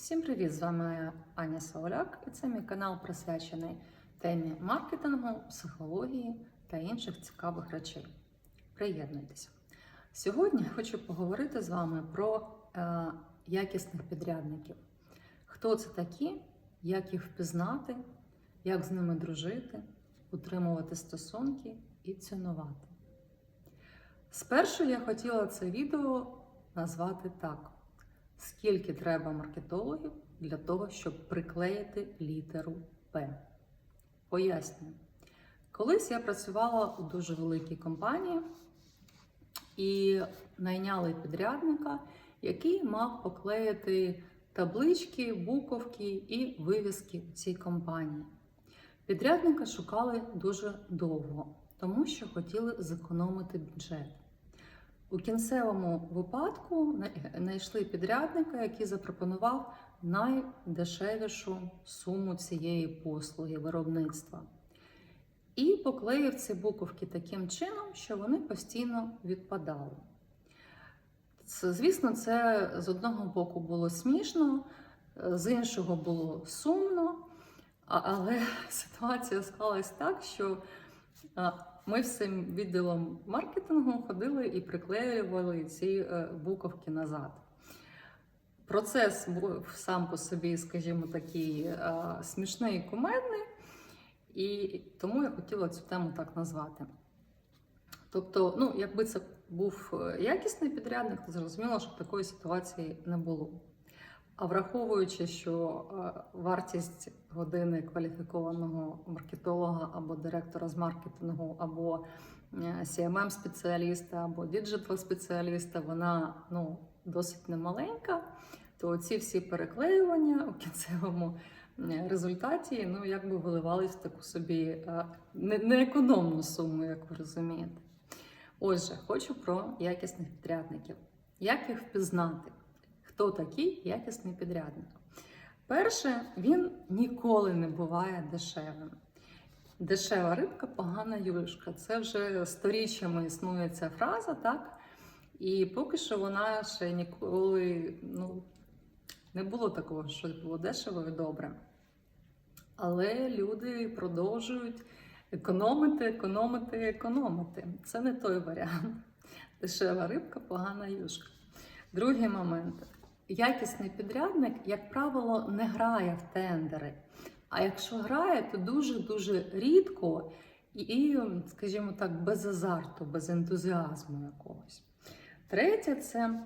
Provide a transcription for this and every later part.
Всім привіт! З вами Аня Сауляк, і це мій канал присвячений темі маркетингу, психології та інших цікавих речей. Приєднуйтеся! Сьогодні хочу поговорити з вами про е, якісних підрядників. Хто це такі, як їх впізнати, як з ними дружити, утримувати стосунки і цінувати. Спершу я хотіла це відео назвати так: скільки треба маркетологів для того, щоб приклеїти літеру П. Пояснюю. Колись я працювала у дуже великій компанії і найняли підрядника, який мав поклеїти таблички, буковки і вивіски в цій компанії. Підрядника шукали дуже довго, тому що хотіли зекономити бюджет. У кінцевому випадку знайшли підрядника, який запропонував найдешевішу суму цієї послуги виробництва. І поклеїв ці буковки таким чином, що вони постійно відпадали. Звісно, це з одного боку було смішно, з іншого було сумно, але ситуація склалась так, що ми всім відділом маркетингу ходили і приклеювали ці е, буковки назад. Процес був сам по собі, скажімо, такий е, смішний і кумедний, і тому я хотіла цю тему так назвати. Тобто, ну, якби це був е, якісний підрядник, то зрозуміло, щоб такої ситуації не було. А враховуючи, що вартість години кваліфікованого маркетолога або директора з маркетингу, або cmm спеціаліста або діджитал-спеціаліста, вона ну, досить немаленька, то ці всі переклеювання у кінцевому е, результаті ну, якби виливались в таку собі е, неекономну суму, як ви розумієте. Отже, хочу про якісних підрядників. Як їх впізнати? Хто такий якісний підрядник? Перше, він ніколи не буває дешевим. Дешева рибка, погана юшка. Це вже сторіччями існує ця фраза, так? І поки що вона ще ніколи ну, не було такого, що було дешево і добре. Але люди продовжують економити, економити, економити. Це не той варіант. Дешева рибка, погана юшка. Другий момент. Якісний підрядник, як правило, не грає в тендери. А якщо грає, то дуже-дуже рідко і, скажімо так, без азарту, без ентузіазму якогось. Третє, це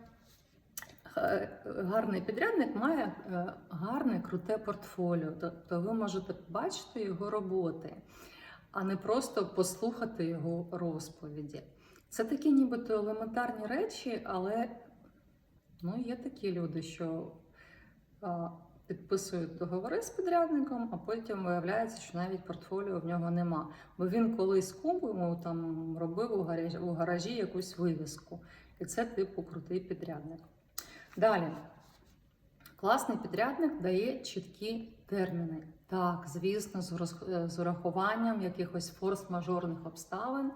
е, гарний підрядник має е, гарне круте портфоліо. Тобто ви можете побачити його роботи, а не просто послухати його розповіді. Це такі нібито елементарні речі, але ну, є такі люди, що а, підписують договори з підрядником, а потім виявляється, що навіть портфоліо в нього нема. Бо він колись купив, там робив у гаражі, у гаражі якусь вивіску. І це типу крутий підрядник. Далі. Класний підрядник дає чіткі терміни. Так, звісно, з з урахуванням якихось форс-мажорних обставин,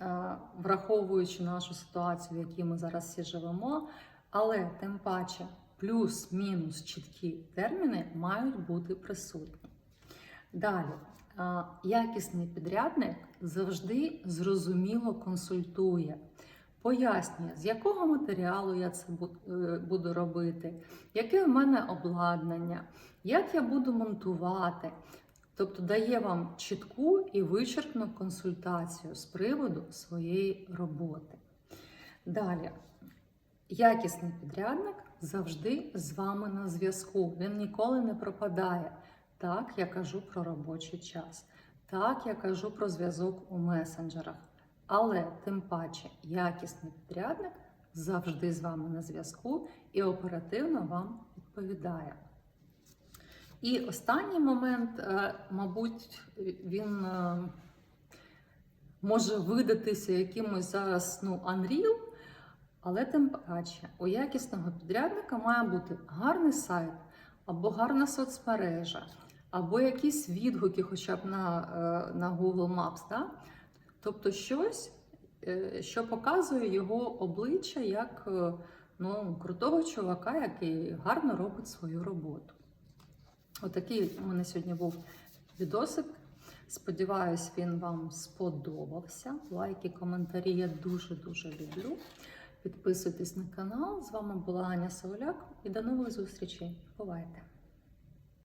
е, враховуючи нашу ситуацію, в якій ми зараз всі живемо, але тим паче плюс-мінус чіткі терміни мають бути присутні. Далі, якісний підрядник завжди зрозуміло консультує. Пояснює, з якого матеріалу я це е, буду робити, яке в мене обладнання, як я буду монтувати. Тобто дає вам чітку і вичерпну консультацію з приводу своєї роботи. Далі, якісний підрядник завжди з вами на зв'язку. Він ніколи не пропадає. Так, я кажу про робочий час. Так, я кажу про зв'язок у месенджерах. Але тим паче якісний підрядник завжди з вами на зв'язку і оперативно вам відповідає. І останній момент, е, мабуть, він е, може видатися якимось зараз ну, Unreal, але тим паче у якісного підрядника має бути гарний сайт, або гарна соцмережа, або якісь відгуки, хоча б на, е, на Google Maps. Да? Тобто щось, е, що показує його обличчя як е, ну, крутого чувака, який гарно робить свою роботу. Отакий у мене сьогодні був відосик. Сподіваюсь, він вам сподобався. Лайки, коментарі я дуже-дуже люблю. Підписуйтесь на канал. З вами була Аня Соволяк і до нових зустрічей. Бувайте!